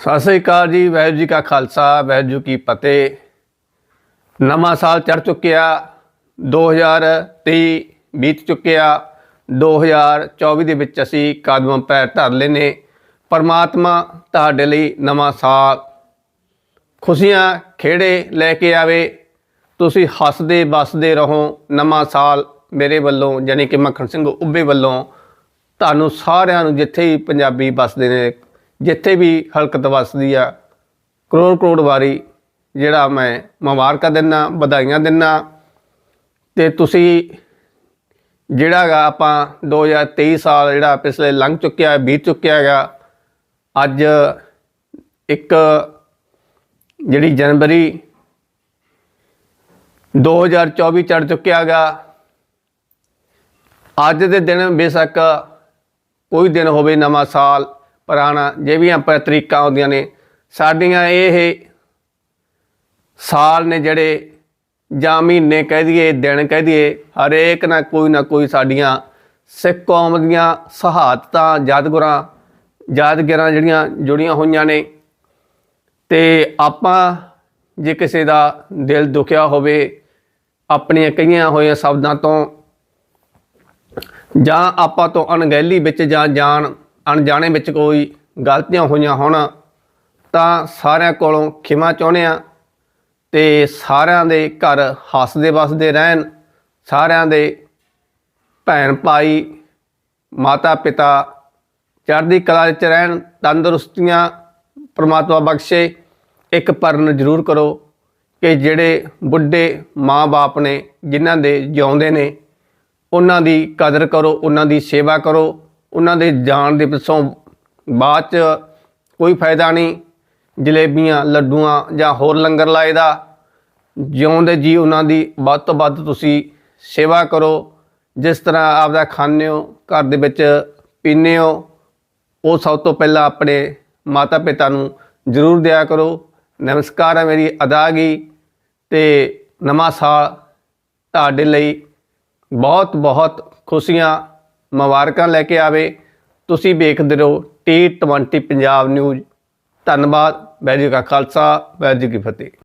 ਸਤਿ ਸ੍ਰੀ ਅਕਾਲ ਜੀ, ਵਾਹਿਗੁਰੂ ਜੀ ਕਾ ਖਾਲਸਾ, ਵਾਹਿਗੁਰੂ ਜੀ ਕੀ ਫਤਿਹ। ਨਵਾਂ ਸਾਲ ਚੜ ਚੁੱਕਿਆ 2023 ਬੀਤ ਚੁੱਕਿਆ 2024 ਦੇ ਵਿੱਚ ਅਸੀਂ ਕਦਮ ਪੈਰ ਧਰ ਲਏ ਨੇ। ਪਰਮਾਤਮਾ ਤੁਹਾਡੇ ਲਈ ਨਵਾਂ ਸਾਲ। ਖੁਸ਼ੀਆਂ ਖੇੜੇ ਲੈ ਕੇ ਆਵੇ। ਤੁਸੀਂ ਹੱਸਦੇ ਵਸਦੇ ਰਹੋ। ਨਵਾਂ ਸਾਲ ਮੇਰੇ ਵੱਲੋਂ ਯਾਨੀ ਕਿ ਮੱਖਣ ਸਿੰਘ ਉੱਬੇ ਵੱਲੋਂ ਤੁਹਾਨੂੰ ਸਾਰਿਆਂ ਨੂੰ ਜਿੱਥੇ ਵੀ ਪੰਜਾਬੀ ਵਸਦੇ ਨੇ ਜਿੱਥੇ ਵੀ ਹਲਕਤ ਵਸਦੀ ਆ, ਕਰੋੜ ਕਰੋੜ ਵਾਰੀ ਜਿਹੜਾ ਮੈਂ ਮੁਬਾਰਕਾਂ ਦਿੰਦਾ ਵਧਾਈਆਂ ਦਿੰਦਾ ਤੇ ਤੁਸੀਂ ਜਿਹੜਾ ਗਾ ਆਪਾਂ 2023 ਸਾਲ ਜਿਹੜਾ ਪਿਛਲੇ ਲੰਘ ਚੁੱਕਿਆ ਬੀਤ ਚੁੱਕਿਆ ਹੈਗਾ, ਅੱਜ ਇੱਕ ਜਿਹੜੀ ਜਨਵਰੀ 2024 ਚੜ ਚੁੱਕਿਆ ਹੈਗਾ। ਅੱਜ ਦੇ ਦਿਨ ਬੇਸ਼ੱਕ ਕੋਈ ਦਿਨ ਹੋਵੇ ਨਵਾਂ ਸਾਲ ਪੁਰਾਣਾ ਜੇ ਵੀ ਤਰੀਕਾਂ ਆਉਂਦੀਆਂ ਨੇ, ਸਾਡੀਆਂ ਇਹ ਸਾਲ ਨੇ ਜਿਹੜੇ ਜਾਂ ਮਹੀਨੇ ਕਹਿ ਦਈਏ, ਦਿਨ ਕਹਿ ਦਈਏ, ਹਰੇਕ ਨਾ ਕੋਈ ਨਾ ਕੋਈ ਸਾਡੀਆਂ ਸਿੱਖ ਕੌਮ ਦੀਆਂ ਸ਼ਹਾਦਤਾਂ ਯਾਦਗਾਰਾਂ ਯਾਦਗਾਰਾਂ ਜਿਹੜੀਆਂ ਜੁੜੀਆਂ ਹੋਈਆਂ ਨੇ। ਤੇ ਆਪਾਂ ਜੇ ਕਿਸੇ ਦਾ ਦਿਲ ਦੁਖਿਆ ਹੋਵੇ, ਆਪਣੀਆਂ ਕਈਆਂ ਹੋਈਆਂ ਸ਼ਬਦਾਂ ਤੋਂ ਜਾਂ ਆਪਾਂ ਤੋਂ ਅਣਗਹਿਲੀ ਵਿੱਚ ਜਾਂ ਜਾਣ ਅਣਜਾਣੇ ਵਿੱਚ ਕੋਈ ਗਲਤੀਆਂ ਹੋਈਆਂ ਹੋਣ, ਤਾਂ ਸਾਰਿਆਂ ਕੋਲੋਂ ਖਿਮਾ ਚਾਹੁੰਦੇ ਆ ਤੇ ਸਾਰਿਆਂ ਦੇ ਘਰ ਹੱਸਦੇ ਵਸਦੇ ਰਹਿਣ, ਸਾਰਿਆਂ ਦੇ ਭੈਣ ਭਾਈ, ਮਾਤਾ ਪਿਤਾ ਚੜ੍ਹਦੀ ਕਲਾ ਵਿੱਚ ਰਹਿਣ, ਤੰਦਰੁਸਤੀਆਂ ਪ੍ਰਮਾਤਮਾ ਬਖਸ਼ੇ, ਇੱਕ ਪਰਨ ਜ਼ਰੂਰ ਕਰੋ ਕਿ ਜਿਹੜੇ ਬੁੱਢੇ ਮਾਂ-ਬਾਪ ਨੇ ਜਿਨ੍ਹਾਂ ਦੇ ਜਿਉਂਦੇ ਨੇ, ਉਹਨਾਂ ਦੀ ਕਦਰ ਕਰੋ, ਉਹਨਾਂ ਦੀ ਸੇਵਾ ਕਰੋ ਉਹਨਾਂ ਦੇ ਜਾਣ ਦੇ ਪਿੱਛੋਂ ਬਾਅਦ ਚ ਕੋਈ ਫਾਇਦਾ ਨਹੀਂ। ਜਲੇਬੀਆਂ, ਲੱਡੂਆਂ ਜਾਂ ਹੋਰ ਲੰਗਰ ਲਾਏ ਦਾ। ਜਿਉਂਦੇ ਜੀ ਉਹਨਾਂ ਦੀ ਵੱਧ ਤੋਂ ਵੱਧ ਤੁਸੀਂ ਸੇਵਾ ਕਰੋ। ਜਿਸ ਤਰ੍ਹਾਂ ਆਪਦਾ ਖਾਂਦੇ ਹੋ, ਘਰ ਦੇ ਵਿੱਚ ਪੀਂਦੇ ਹੋ, ਉਹ ਸਭ ਤੋਂ ਪਹਿਲਾਂ ਆਪਣੇ ਮਾਤਾ ਪਿਤਾ ਨੂੰ ਜ਼ਰੂਰ ਦਿਆ ਕਰੋ। ਨਮਸਕਾਰ ਹੈ ਮੇਰੀ ਅਦਾਗੀ ਤੇ ਨਵਾਂ ਸਾਲ ਤੁਹਾਡੇ ਲਈ ਬਹੁਤ ਬਹੁਤ ਖੁਸ਼ੀਆਂ ਮੁਬਾਰਕਾਂ ਲੈ ਕੇ ਆਵੇ। ਤੁਸੀਂ ਵੇਖਦੇ ਰਹੋ T20 ਪੰਜਾਬ ਨਿਊਜ਼ ਧੰਨਵਾਦ। ਵੈਰੀ ਕਾ ਖਾਲਸਾ ਵੈਰੀ ਕੀ ਫਤਿਹ।